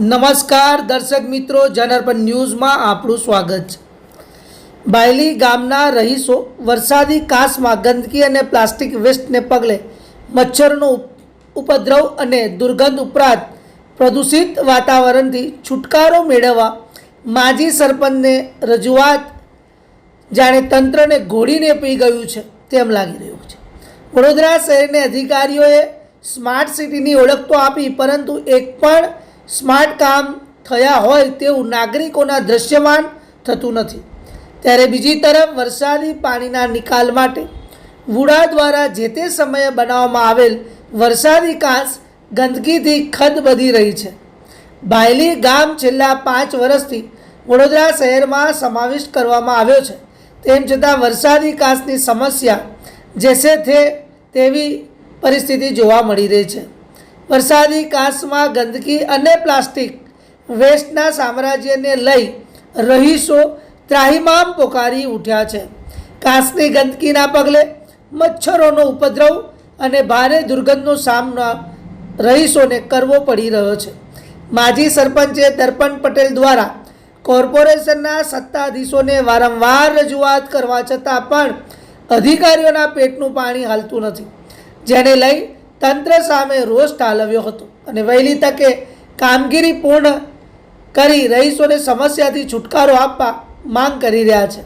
નમસ્કાર દર્શક મિત્રો જનરપન ન્યૂઝમાં આપણું સ્વાગત છે. બાયલી ગામના રહીશો વરસાદી કાસમાં ગંદકી અને પ્લાસ્ટિક વેસ્ટને પગલે મચ્છરનો ઉપ- ઉપદ્રવ અને દુર્ગંધ ઉપરાંત પ્રદૂષિત વાતાવરણથી છુટકારો મેળવવા માજી સરપંચને રજૂઆત. જાણે તંત્રને ઘોડીને પી ગયું છે તેમ લાગી રહ્યું છે. વડોદરા શહેરને અધિકારીઓએ સ્માર્ટ સિટીની ઓળખ તો આપી, પરંતુ એક પણ સ્માર્ટ કામ થયા હોય તેવું નાગરિકોના દૃશ્યમાન થતું નથી. ત્યારે બીજી તરફ વરસાદી પાણીના નિકાલ માટે વુડા દ્વારા જે તે સમયે બનાવવામાં આવેલ વરસાદી કાંસ ગંદકીથી ખદબદી રહી છે. બાયલી ગામ છેલ્લા પાંચ વર્ષથી વડોદરા શહેરમાં સમાવિષ્ટ કરવામાં આવ્યો છે. તેમ છતાં વરસાદી કાંસની સમસ્યા જેસે થે તેવી પરિસ્થિતિ જોવા મળી રહી છે. વરસાદી કાંસમાં ગંદકી અને પ્લાસ્ટિક વેસ્ટના સામ્રાજ્યને લઈ રહીશો ત્રાહિમામ પોકારી ઉઠ્યા છે. કાંસની ગંદકીના પગલે મચ્છરોનો ઉપદ્રવ અને ભારે દુર્ગંધનો સામનો રહીશોને કરવો પડી રહ્યો છે. માજી સરપંચે દર્પણ પટેલ દ્વારા કોર્પોરેશનના સત્તાધીશોને વારંવાર રજૂઆત કરવા છતાં પણ અધિકારીઓના પેટનું પાણી હાલતું નથી. જેને લઈ તંત્ર સામે રોષ ઠાલવ્યો હતો અને વહેલી તકે કામગીરી પૂર્ણ કરી રહીશોને સમસ્યાથી છુટકારો આપવા માંગ કરી રહ્યા છે.